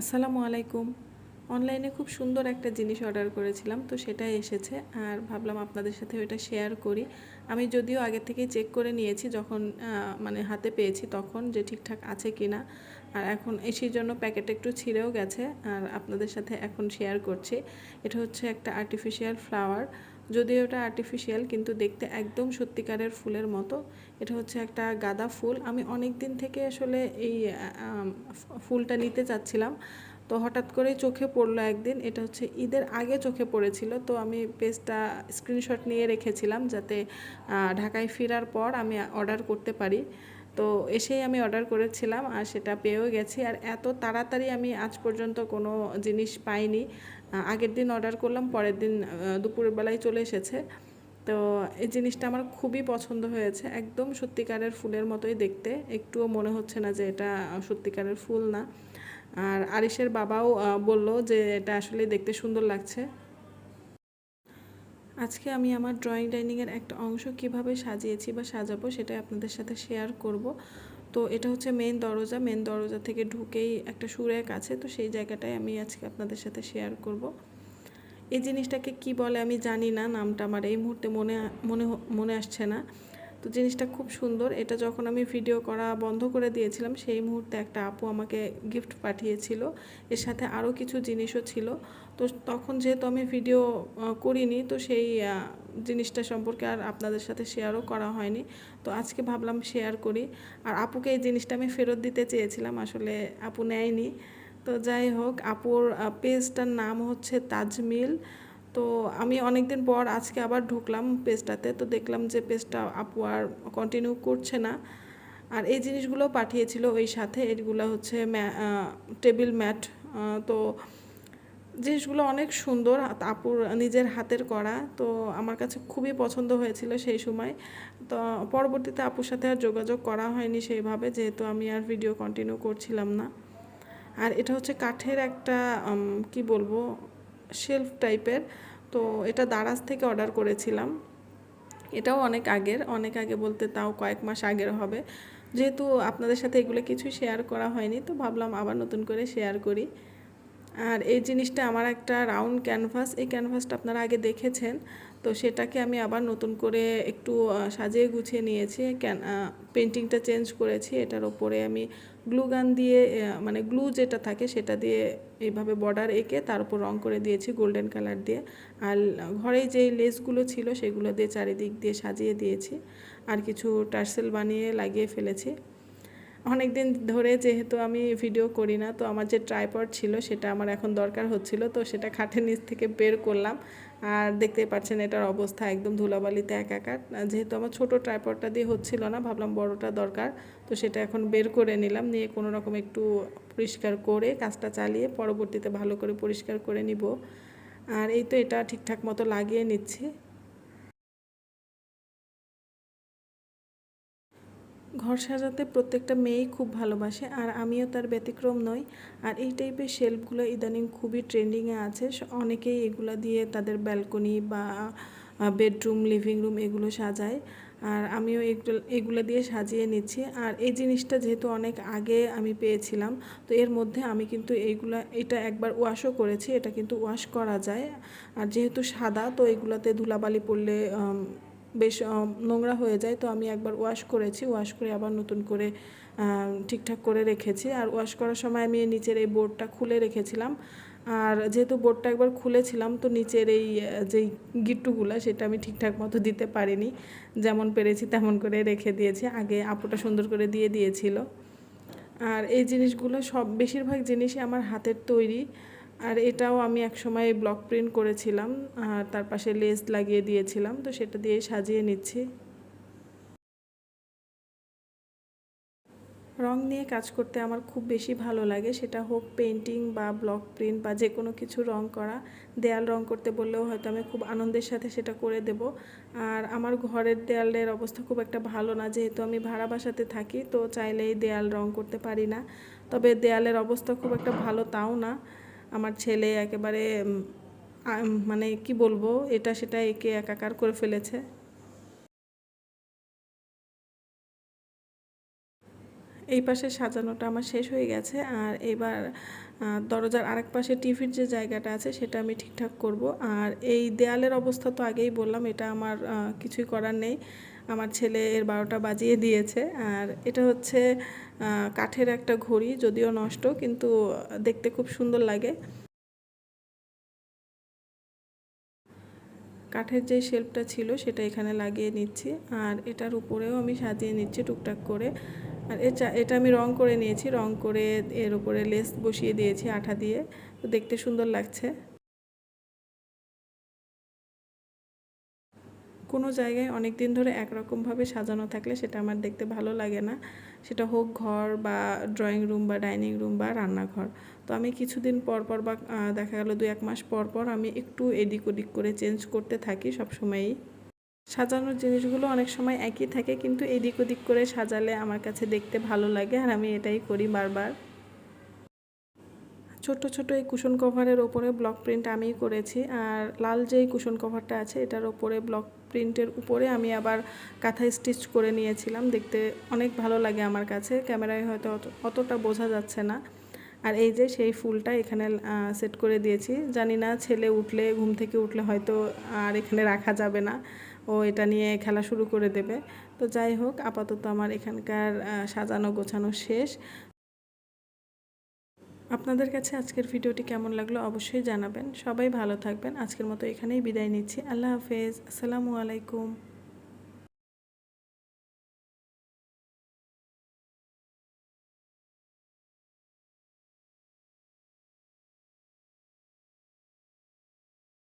আসসালামু আলাইকুম। অনলাইনে খুব সুন্দর একটা জিনিস অর্ডার করেছিলাম, তো সেটাই এসেছে। আর ভাবলাম আপনাদের সাথে ওইটা শেয়ার করি। আমি যদিও আগে থেকেই চেক করে নিয়েছি, যখন মানে হাতে পেয়েছি তখন যে ঠিকঠাক আছে কি না আর এখন সেই জন্য প্যাকেট একটু ছিঁড়েও গেছে, আর আপনাদের সাথে এখন শেয়ার করছি। এটা হচ্ছে একটা আর্টিফিশিয়াল ফ্লাওয়ার যদিও এটা আর্টিফিশিয়াল কিন্তু দেখতে একদম সত্যিকারের ফুলের মতো। এটা হচ্ছে একটা গাঁদা ফুল। আমি অনেক দিন থেকে আসলে এই ফুলটা নিতে চাচ্ছিলাম। তো হঠাৎ করে চোখে পড়ল একদিন। এটা হচ্ছে ঈদের আগে চোখে পড়েছিল। তো আমি পেজটা স্ক্রিনশট নিয়ে রেখেছিলাম যাতে ঢাকায় ফেরার পর আমি অর্ডার করতে পারি। তো এসেই আমি অর্ডার করেছিলাম আর সেটা পেয়েও গেছি। আর এত তাড়াতাড়ি আমি আজ পর্যন্ত কোনো জিনিস পাইনি। আগের দিন অর্ডার করলাম, পরের দিন দুপুরের বেলায় চলে এসেছে। তো এই জিনিসটা আমার খুবই পছন্দ হয়েছে। একদম সত্যিকারের ফুলের মতোই দেখতে। একটুও মনে হচ্ছে না যে এটা সত্যিকারের ফুল না। আর আরিশের বাবাও বলল যে এটা আসলে দেখতে সুন্দর লাগছে। আজকে আমি আমার ড্রয়িং ডাইনিংয়ের একটা অংশ কীভাবে সাজিয়েছি বা সাজাবো সেটাই আপনাদের সাথে শেয়ার করব। তো এটা হচ্ছে মেন দরজা মেন দরজা থেকে ঢুকেই একটা সুরেক আছে, তো সেই জায়গাটাই আমি আজকে আপনাদের সাথে শেয়ার করব। এই জিনিসটাকে কি বলে আমি জানি না, নামটা আমার এই মুহূর্তে মনে মনে মনে আসছে না। তো জিনিসটা খুব সুন্দর, এটা যখন আমি ভিডিও করা বন্ধ করে দিয়েছিলাম, সেই মুহূর্তে একটা আপু আমাকে গিফট পাঠিয়েছিল। এর সাথে আরও কিছু জিনিসও ছিল। তো তখন যেহেতু আমি ভিডিও করিনি, তো সেই জিনিসটা সম্পর্কে আর আপনাদের সাথে শেয়ারও করা হয়নি। তো আজকে ভাবলাম শেয়ার করি। আর আপুকে এই জিনিসটা আমি ফেরত দিতে চেয়েছিলাম, আসলে আপু নেয়নি। তো যাই হোক, আপুর পেজটার নাম হচ্ছে তাজমিল। তো আমি অনেকদিন পর আজকে আবার ঢুকলাম পেজটাতে তো দেখলাম যে পেজটা আপু আর কন্টিনিউ করছে না। আর এই জিনিসগুলো পাঠিয়েছিল ওই সাথে। এগুলো হচ্ছে টেবিল ম্যাট তো জিনিসগুলো অনেক সুন্দর আপুর নিজের হাতের করা, তো আমার কাছে খুবই পছন্দ হয়েছিল সেই সময়। তো পরবর্তীতে আপুর সাথে আর যোগাযোগ করা হয়নি সেইভাবে যেহেতু আমি আর ভিডিও কন্টিনিউ করছিলাম না। আর এটা হচ্ছে কাঠের একটা কি বলব শেলফ টাইপের তো এটা দারাজ থেকে অর্ডার করেছিলাম। এটাও অনেক আগের, অনেক আগে বলতে তাও কয়েক মাস আগের হবে। যেহেতু আপনাদের সাথে এগুলো কিছুই শেয়ার করা হয়নি, তো ভাবলাম আবার নতুন করে শেয়ার করি। আর এই জিনিসটা আমার একটা রাউন্ড ক্যানভাস এই ক্যানভাসটা আপনারা আগে দেখেছেন, তো সেটাকে আমি আবার নতুন করে একটু সাজিয়ে গুছিয়ে নিয়েছি। ক্যান পেন্টিংটা চেঞ্জ করেছি। এটার ওপরে আমি গ্লু গান দিয়ে মানে গ্লু যেটা থাকে সেটা দিয়ে এইভাবে বর্ডার এঁকে তার উপর রং করে দিয়েছি গোল্ডেন কালার দিয়ে। আর ঘরে যে লেসগুলো ছিল সেগুলো দিয়ে চারিদিক দিয়ে সাজিয়ে দিয়েছি। আর কিছু টার্সেল বানিয়ে লাগিয়ে ফেলেছি। অনেক দিন ধরে যেহেতু আমি ভিডিও করি না, তো আমার যে ট্রাইপড ছিল সেটা আমার এখন দরকার হচ্ছিল, তো সেটা খাটের নিচ থেকে বের করলাম। আর দেখতেই পাচ্ছেন এটার অবস্থা একদম ধুলাবালিতে একাকার। যেহেতু আমার ছোট ট্রাইপডটা দিয়ে হচ্ছিল না, ভাবলাম বড়টা দরকার, তো সেটা এখন বের করে নিলাম, নিয়ে কোনো রকম একটু পরিষ্কার করে কাজটা চালিয়ে পরবর্তীতে ভালো করে পরিষ্কার করে নিব। আর এই তো এটা ঠিকঠাক মতো লাগিয়ে নিচ্ছি। ঘর সাজাতে প্রত্যেকটা মেয়েই খুব ভালোবাসে, আর আমিও তার ব্যতিক্রম নই। আর এই টাইপের শেলফগুলো ইদানিং খুবই ট্রেন্ডিংয়ে আছে। অনেকেই এগুলো দিয়ে তাদের ব্যালকনি বা বেডরুম, লিভিং রুম এগুলো সাজায়। আর আমিও এগুলো এগুলো দিয়ে সাজিয়ে নিচ্ছি। আর এই জিনিসটা যেহেতু অনেক আগে আমি পেয়েছিলাম, তো এর মধ্যে আমি কিন্তু এইগুলা, এটা একবার ওয়াশও করেছি, এটা কিন্তু ওয়াশ করা যায়। আর যেহেতু সাদা, তো এগুলোতে ধুলাবালি পড়লে বেশ নোংরা হয়ে যায়। তো আমি একবার ওয়াশ করেছি। ওয়াশ করে আবার নতুন করে ঠিকঠাক করে রেখেছি। আর ওয়াশ করার সময় আমি নিচের এই বোর্ডটা খুলে রেখেছিলাম। আর যেহেতু বোর্ডটা একবার খুলেছিলাম, তো নিচের এই যেই গিট্টুগুলো, সেটা আমি ঠিকঠাক মতো দিতে পারিনি। যেমন পেরেছি, তেমন করে রেখে দিয়েছি। আগে আপুটা সুন্দর করে দিয়ে দিয়েছিল। আর এই জিনিসগুলো সব, বেশিরভাগ জিনিসই আমার হাতের তৈরি। আর এটাও আমি একসময় ব্লক প্রিন্ট করেছিলাম, আর তার পাশে লেস লাগিয়ে দিয়েছিলাম, তো সেটা দিয়ে সাজিয়ে নিচ্ছি। রং নিয়ে কাজ করতে আমার খুব বেশি ভালো লাগে, সেটা হোক পেন্টিং বা ব্লক প্রিন্ট বা যে কোনো কিছু রং করা। দেয়াল রং করতে বললেও হয়তো আমি খুব আনন্দের সাথে সেটা করে দেব। আর আমার ঘরের দেয়ালের অবস্থা খুব একটা ভালো না, যেহেতু আমি ভাড়া বাসাতে থাকি, তো চাইলেই দেয়াল রং করতে পারি না। তবে দেয়ালের অবস্থা খুব একটা ভালো তাও না। আমার ছেলে একেবারে মানে কি বলব এটা সেটা একে একাকার করে ফেলেছে। এই পাশে সাজানোটা আমার শেষ হয়ে গেছে। আর এবার দরজার আরেক পাশে টিভির যে জায়গাটা আছে, সেটা আমি ঠিকঠাক করব। আর এই দেয়ালের অবস্থা তো আগেই বললাম, এটা আমার কিছুই করার নেই। আমার ছেলে এর বারোটা বাজিয়ে দিয়েছে। আর এটা হচ্ছে কাঠের একটা ঘড়ি, যদিও নষ্ট, কিন্তু দেখতে খুব সুন্দর লাগে। কাঠের যে শেল্ফটা ছিল, সেটা এখানে লাগিয়ে নিচ্ছি। আর এটার উপরেও আমি সাজিয়ে নিচ্ছি টুকটাক করে। আর এটা এটা আমি রং করে নিয়েছি, রং করে এর উপরে লেস বসিয়ে দিয়েছি আঠা দিয়ে। তো দেখতে সুন্দর লাগছে। কোনো জায়গায় অনেক দিন ধরে একরকমভাবে সাজানো থাকলে সেটা আমার দেখতে ভালো লাগে না। সেটা হোক ঘর বা ড্রয়িং রুম বা ডাইনিং রুম বা রান্নাঘর। তো আমি কিছুদিন পর পর বা দেখা গেল দু এক মাস পর পর আমি একটু এদিক ওদিক করে চেঞ্জ করতে থাকি সব সময়ই সাজানোর জিনিসগুলো অনেক সময় একই থাকে, কিন্তু এদিক ওদিক করে সাজালে আমার কাছে দেখতে ভালো লাগে আর আমি এটাই করি বারবার। ছোট ছোট এই কুশন কভারের ওপরে ব্লক প্রিন্ট আমিই করেছি আর লাল যেই কুশন কভারটা আছে এটার ওপরে ব্লক প্রিন্টের উপরে আমি আবার কাঁথা স্টিচ করে নিয়েছিলাম, দেখতে অনেক ভালো লাগে আমার কাছে, ক্যামেরায় হয়তো অত- অতটা বোঝা যাচ্ছে না। আর এই যে সেই ফুলটা এখানে সেট করে দিয়েছি, জানি না ছেলে উঠলে, ঘুম থেকে উঠলে হয়তো আর এখানে রাখা যাবে না। ও এটা নিয়ে খেলা শুরু করে দেবে। তো যাই হোক, আপাতত আমার এখানকার সাজানো গোছানো শেষ। আপনাদের কাছে আজকের ভিডিওটি কেমন লাগল অবশ্যই জানাবেন। সবাই ভালো থাকবেন। আজকের মতো এখানেই বিদায় নিচ্ছি। আল্লাহ হাফেজ। আসসালামু আলাইকুম।